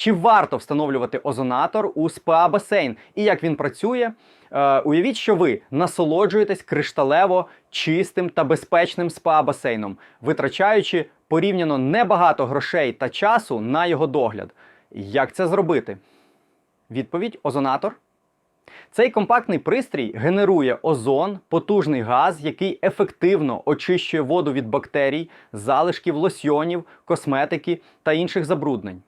Чи варто встановлювати озонатор у спа-басейн і як він працює? Е, уявіть, що ви насолоджуєтесь кришталево чистим та безпечним спа-басейном, витрачаючи порівняно небагато грошей та часу на його догляд. Як це зробити? Відповідь озонатор. Цей компактний пристрій генерує озон, потужний газ, який ефективно очищує воду від бактерій, залишків лосьйонів, косметики та інших забруднень.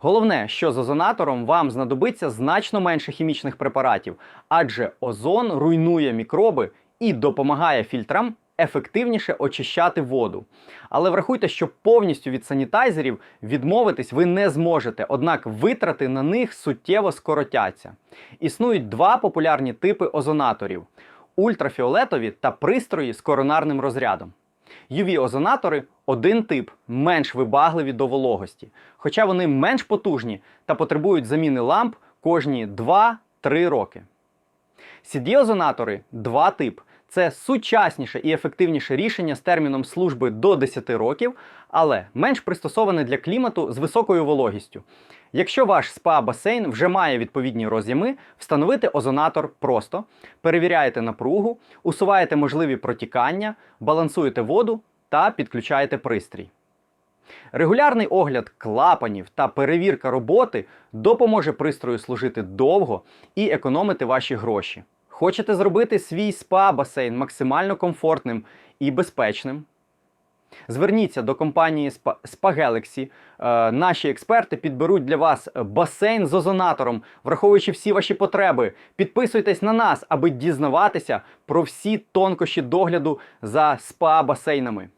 Головне, що з озонатором вам знадобиться значно менше хімічних препаратів, адже озон руйнує мікроби і допомагає фільтрам ефективніше очищати воду. Але врахуйте, що повністю від санітайзерів відмовитись ви не зможете, однак витрати на них суттєво скоротяться. Існують два популярні типи озонаторів: ультрафіолетові та пристрої з коронарним розрядом. UV-озонатори один тип, менш вибагливі до вологості, хоча вони менш потужні та потребують заміни ламп кожні 2-3 роки. CD-озонатори два тип. Це сучасніше і ефективніше рішення з терміном служби до 10 років, але менш пристосоване для клімату з високою вологістю. Якщо ваш спа-басейн вже має відповідні роз'єми, встановити озонатор просто, перевіряєте напругу, усуваєте можливі протікання, балансуєте воду та підключаєте пристрій. Регулярний огляд клапанів та перевірка роботи допоможе пристрою служити довго і економити ваші гроші. Хочете зробити свій спа-басейн максимально комфортним і безпечним? Зверніться до компанії SpaGalaxy. Spa Е, Наші експерти підберуть для вас басейн з озонатором, враховуючи всі ваші потреби. Підписуйтесь на нас, аби дізнаватися про всі тонкощі догляду за спа-басейнами.